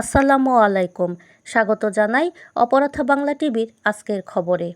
আসসালামু আলাইকুম। স্বাগত জানাই অপরাধা বাংলা টিভির আজকের খবরে।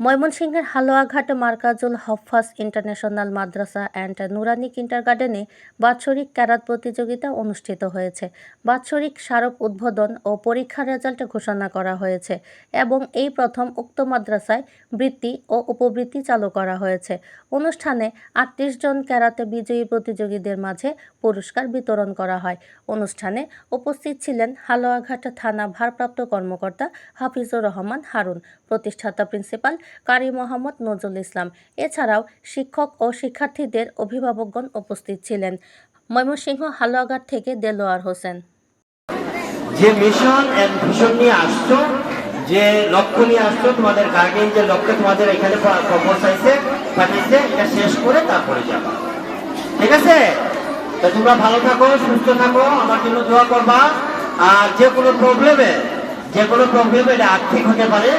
ময়মনসিংহের হালুয়াঘাট মার্কাজুল হফাজ ইন্টারন্যাশনাল মাদ্রাসা অ্যান্ড নুরানি কিন্টারগার্ডেনে বাৎসরিক ক্যারাত প্রতিযোগিতা অনুষ্ঠিত হয়েছে। বাৎসরিক স্মারক উদ্বোধন ও পরীক্ষার রেজাল্ট ঘোষণা করা হয়েছে এবং এই প্রথম উক্ত মাদ্রাসায় বৃত্তি ও উপবৃত্তি চালু করা হয়েছে। অনুষ্ঠানে আটত্রিশ জন ক্যারাতে বিজয়ী প্রতিযোগীদের মাঝে পুরস্কার বিতরণ করা হয়। অনুষ্ঠানে উপস্থিত ছিলেন হালুয়াঘাট থানা ভারপ্রাপ্ত কর্মকর্তা হাফিজুর রহমান হারুন, প্রতিষ্ঠাতা প্রিন্সিপাল কারি মোহাম্মদ নজরুল ইসলাম। এছাড়াও শিক্ষক ও শিক্ষার্থীদের অভিভাবকগণ উপস্থিত ছিলেন। ময়মনসিংহ, হালুয়াঘাট থেকে দেলোয়ার হোসেন। যে মিশন এন্ড ভিশন নিয়ে আসছো, যে লক্ষ্য নিয়ে আসছো, তোমাদের গার্ডিয়ান যে লক্ষ্য তোমাদের এখানে পৌঁছাইছে পাঠিয়েছে এটা শেষ করে তারপরে যাবা। ঠিক আছে? তো তোমরা ভালো থাকো, সুস্থ থাকো, আমার জন্য দোয়া করবা। আর যে কোনো প্রবলেমে যে কোনো প্রবলেমে এটা আর্থিক হতে পারে।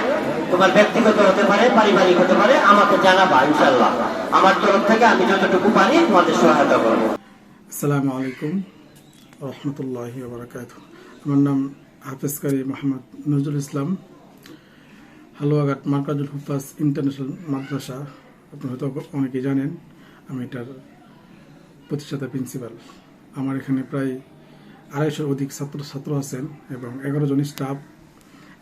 তোমার ব্যক্তিগত হতে পারে, পারিবারিক হতে পারে, আমাকে জানাবা ইনশাল্লাহ আমার তরফ থেকে আমি যতটুকু পারি তোমাদের সহায়তা করব। আসসালামু আলাইকুম রহমতুল্লাহি বারাকাত আমার নাম হাফেজ কারি মোহাম্মদ নজরুল ইসলাম। হালুয়াঘাট মার্কাজুল হুফাজ ইন্টারন্যাশনাল মাদ্রাসা, আপনি হয়তো অনেকেই জানেন, আমি এটার প্রতিষ্ঠাতা প্রিন্সিপাল। আমার এখানে প্রায় আড়াইশোর অধিক ছাত্র ছাত্র আছেন এবং এগারো জন স্টাফ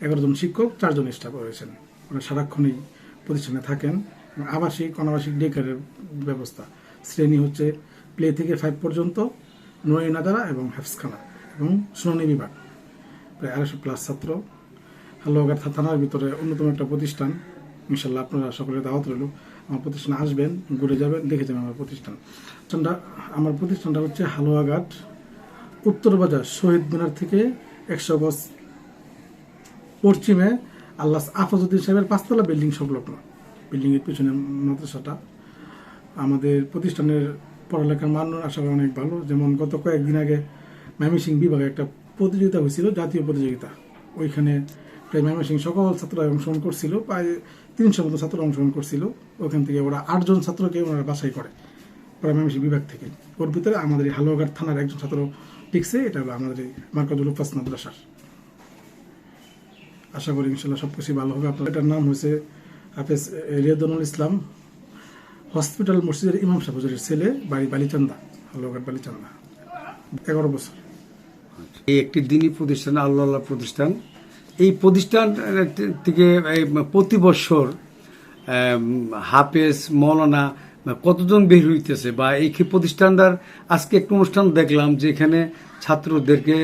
এগারো জন শিক্ষক, চারজন স্টাফ রয়েছেন। ওরা সারাক্ষণই প্রতিষ্ঠানে থাকেন। আবাসিক, অনাবাসিক ডেকারের ব্যবস্থা। শ্রেণি হচ্ছে প্লে থেকে ফাইভ পর্যন্ত, নয় নাদারা এবং হাফসখানা এবং শুনানি বিভাগ। প্রায় আড়াইশো প্লাস ছাত্র। হালুয়াঘাট থানার ভিতরে অন্যতম একটা প্রতিষ্ঠান। ইনশাল্লাহ আপনারা সকলে দাওয়াত রইল। আমার প্রতিষ্ঠানে আসবেন, ঘুরে যাবেন, দেখে যাবেন আমার প্রতিষ্ঠান। আমার প্রতিষ্ঠানটা হচ্ছে হালুয়াঘাট, উত্তর বাজার শহীদ মিনার থেকে একশো গজ পশ্চিমে আল্লাহ আফাজুদ্দিন সাহেবের পাঁচতলা বিল্ডিং সংলগ্ন। বিল্ডিংয়ের পিছনে মাদ্রাসাটা। আমাদের প্রতিষ্ঠানের পড়ালেখার মান আশা অনেক ভালো। যেমন গত কয়েকদিন আগে ময়মনসিং বিভাগে একটা প্রতিযোগিতা হয়েছিল, জাতীয় প্রতিযোগিতা। ওইখানে প্রায় ময়মনসিং সকল ছাত্ররা অংশগ্রহণ করছিল, প্রায় তিনশো মতো ছাত্র অংশগ্রহণ করছিল। ওখান থেকে ওরা আটজন ছাত্রকে ওনারা বাছাই করে প্রায় ময়মনসিং বিভাগ থেকে। ওর ভিতরে আমাদের হালুয়াঘাট থানার একজন ছাত্র টিকছে, এটা হলো আমাদের মার্কাজুল উপাস মাদ্রাসার। আশা করি ইনশাল্লাহ সব কিছুই ভালো হবে। আপনার এটার নাম হয়েছে হাফেজ রিয়াদুল ইসলাম হসপিটাল মসজিদের ইমাম সাহেব, হুজুরের ছেলে, বাড়ি বালিচান্দা, হালুয়াঘাট বালিচান্দা। এগারো বছর। এই একটি দিনই প্রতিষ্ঠান, আল্লাহ আল্লাহ প্রতিষ্ঠান। এই প্রতিষ্ঠান থেকে প্রতি বছর হাফেজ মৌলানা কতজন বের হইতেছে বা এই প্রতিষ্ঠানটার আজকে একটু অনুষ্ঠান দেখলাম যে এখানে ছাত্রদেরকে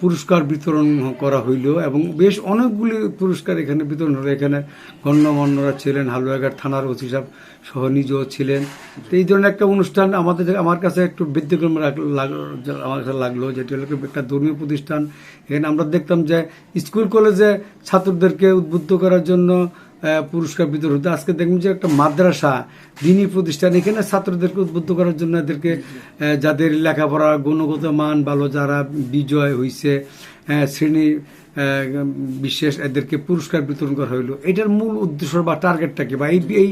পুরস্কার বিতরণ করা হইল এবং বেশ অনেকগুলি পুরস্কার এখানে বিতরণ হলো। এখানে গণ্যমান্যরা ছিলেন, হালুয়াঘাট থানার ওসি সাহেব সহ নিজেও ছিলেন। তো এই ধরনের একটা অনুষ্ঠান আমাদের, আমার কাছে একটু লাগ- আমার কাছে লাগল, যেটি হলো একটা ধর্মীয় প্রতিষ্ঠান। এখানে আমরা দেখতাম যে স্কুল কলেজে ছাত্রদেরকে উদ্বুদ্ধ করার জন্য পুরস্কার বিতরণ হতো। আজকে দেখবেন যে একটা মাদ্রাসা দিনী প্রতিষ্ঠান এখানে ছাত্রদেরকে উদ্বুদ্ধ করার জন্য এদেরকে যাদের লেখাপড়া গুণগত মান ভালো যারা বিজয় হয়েছে শ্রেণি বিশেষ এদেরকে পুরস্কার বিতরণ করা হইল। এটার মূল উদ্দেশ্য বা টার্গেটটা কি বা এই এই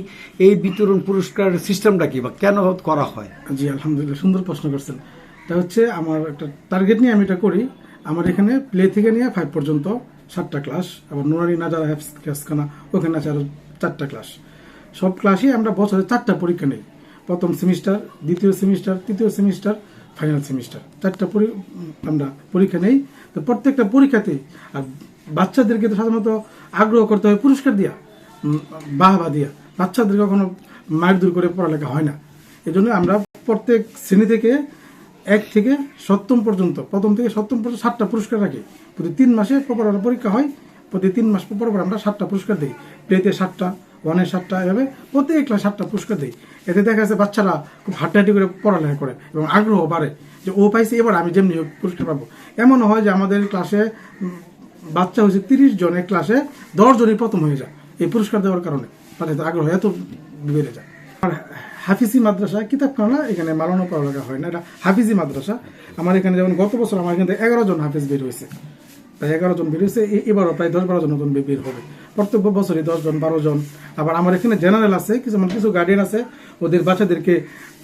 এই বিতরণ পুরস্কার সিস্টেমটা কি বা কেন করা হয়? জি আলহামদুলিল্লাহ সুন্দর প্রশ্ন করছেন। এটা হচ্ছে আমার একটা টার্গেট নিয়ে আমি এটা করি। আমার এখানে প্লে থেকে নিয়ে ফাইভ পর্যন্ত সাতটা ক্লাস আবার নোনারি নাজারা হ্যাপসখানা ওখানে আছে আরও চারটা ক্লাস। সব ক্লাসই আমরা বছরে চারটা পরীক্ষা নেই। প্রথম সেমিস্টার দ্বিতীয় সেমিস্টার তৃতীয় সেমিস্টার ফাইনাল সেমিস্টার চারটা আমরা পরীক্ষা নেই। তো প্রত্যেকটা পরীক্ষাতেই, আর বাচ্চাদেরকে তো সাধারণত আগ্রহ করতে হয় পুরস্কার দিয়া বাহবা দিয়া। বাচ্চাদের কখনো মায়ের দূর করে পড়ালেখা হয় না। এই জন্য আমরা প্রত্যেক শ্রেণি থেকে এক থেকে সপ্তম পর্যন্ত, প্রথম থেকে সপ্তম পর্যন্ত সাতটা পুরস্কার রাখি। প্রতি তিন মাসে পর পর পরীক্ষা হয়, প্রতি তিন মাস পর পর আমরা সাতটা পুরস্কার দিই। প্লেতে সাতটা ওয়ানে সাতটা, এভাবে প্রত্যেক ক্লাস সাতটা পুরস্কার দিই। এতে দেখা যাচ্ছে বাচ্চারা খুব হাঁটাহাঁটি করে পড়ালেখা করে এবং আগ্রহ বাড়ে যে ও পাইছে, এবার আমি যেমনি পুরস্কার পাবো। এমনও হয় যে আমাদের ক্লাসে বাচ্চা হয়েছে তিরিশ জনের ক্লাসে দশ জনই প্রথম হয়ে যায় এই পুরস্কার দেওয়ার কারণে। তাদের আগ্রহ এত বেড়ে যায়। আর হাফিজি মাদ্রাসা কিতাবখানা এখানে মালানো পড়ালেখা হয় না। এটা হাফিজি মাদ্রাসা। আমার এখানে যেমন গত বছর আমার এখানে এগারো জন হাফিজ বের হয়েছে। প্রায় এগারো জন বের হয়েছে। এবারও প্রায় দশ বারো জন নতুন বের হবে। প্রত্যেক বছরই দশ জন, বারো জন। আবার আমার এখানে জেনারেল আছে, কিছু মানে কিছু গার্ডিয়ান আছে। ওদের বাচ্চাদেরকে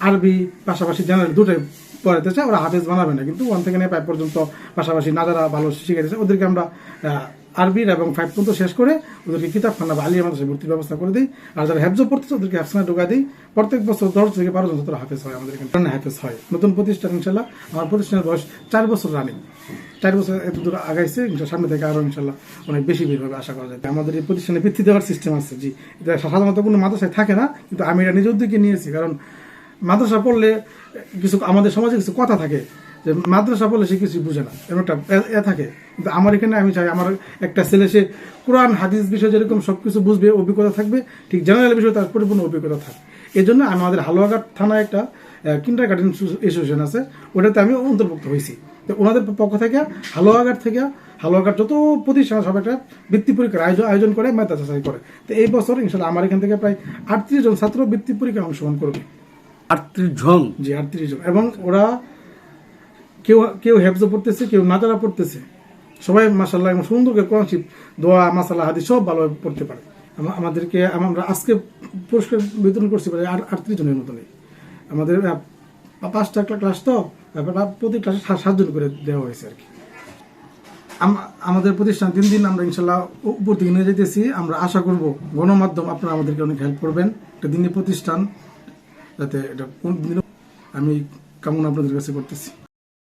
আরবি পাশাপাশি জেনারেল দুটাই পড়াতে চায় ওরা হাফেজ বানাবে না। কিন্তু ওয়ান থেকে ফাইভ পর্যন্ত পাশাপাশি নাজারা ভালো শিখে শিখাইতেছে। ওদেরকে আমরা আরবির এবং ফাইভ পর্যন্ত শেষ করে ওদেরকে কিতাবখানা বা আলিয়া মাদ্রাসায় ভর্তির ব্যবস্থা করে দিই। আর যারা হ্যাফজ পড়তেছে ওদেরকে হ্যাফসানা ঢোকা দিই। প্রত্যেক বছর দশ থেকে বারো জন ছাত্র হাফেজ হয় আমাদের এখানে। হাফেজ হয়? নতুন প্রতিষ্ঠান ইনশাল্লাহ আমার প্রতিষ্ঠানের বয়স চার বছর রানিং চার বছর এত দূর আগাইছে সামনে থেকে আরও ইনশাল্লাহ অনেক বেশি বের হবে আশা করা যায়। আমাদের এই প্রতিষ্ঠানে বৃত্তি দেওয়ার সিস্টেম আছে জি। এটা সাধারণত কোনো মাদ্রাসায় থাকে না কিন্তু আমি এটা নিজের দিকে নিয়েছি। কারণ মাদ্রাসা পড়লে কিছু আমাদের সমাজে কিছু কথা থাকে। যে মাদ্রাসা পড়লে সে কিছু বুঝে না। এরকম একটা এ- থাকে। কিন্তু আমার এখানে আমি চাই আমার একটা ছেলে সে কোরআন হাদিস বিষয়ে যেরকম সবকিছু বুঝবে অভিজ্ঞতা থাকবে ঠিক জেনারেল বিষয়ে তার পরিপূর্ণ অভিজ্ঞতা থাকবে। এই জন্য আমাদের হালুয়াঘাট থানায় একটা কিন্ডার গার্ডেন অ্যাসোসিয়েশন আছে ওটাতে আমি অন্তর্ভুক্ত হয়েছি। তো ওনাদের পক্ষ থেকে হালুয়াঘাট থেকে হালুয়াঘাট যত প্রতিষ্ঠান সব একটা বৃত্তি পরীক্ষার আয়োজন আয়োজন করে মাদ্রাসায় করে। তো এই বছর ইনশাল্লাহ আমার এখান থেকে প্রায় আটত্রিশ জন ছাত্র বৃত্তি পরীক্ষায় অংশগ্রহণ করবে। আটত্রিশ জন? জি আটত্রিশ জন। এবং ওরা কেউ কেউ হেফজ পড়তেছে, কেউ নাজারা পড়তেছে। সবাই মাসাল্লাহ সুন্দর করে কোরআন শিব দোয়া মাসাল্লাহ হাদি সব ভালোভাবে পড়তে পারে। আমা- আমাদেরকে, আমরা আজকে পুরস্কার বিতরণ করছি আট- আটত্রিশ জনের মতনই আমাদের পাঁচটা ক্লাস তো প্রতি ক্লাসে সাত- সাতজন করে দেওয়া হয়েছে আর কি। আমাদের প্রতিষ্ঠান তিন দিন আমরা ইনশাল্লাহ উপর দিকে নিয়ে যেতেছি আমরা আশা করব গণমাধ্যম আপনারা আমাদেরকে অনেক হেল্প করবেন। একটা দিনী প্রতিষ্ঠান, যাতে এটা কোন দিন আমি কামনা আপনাদের কাছে করতেছি।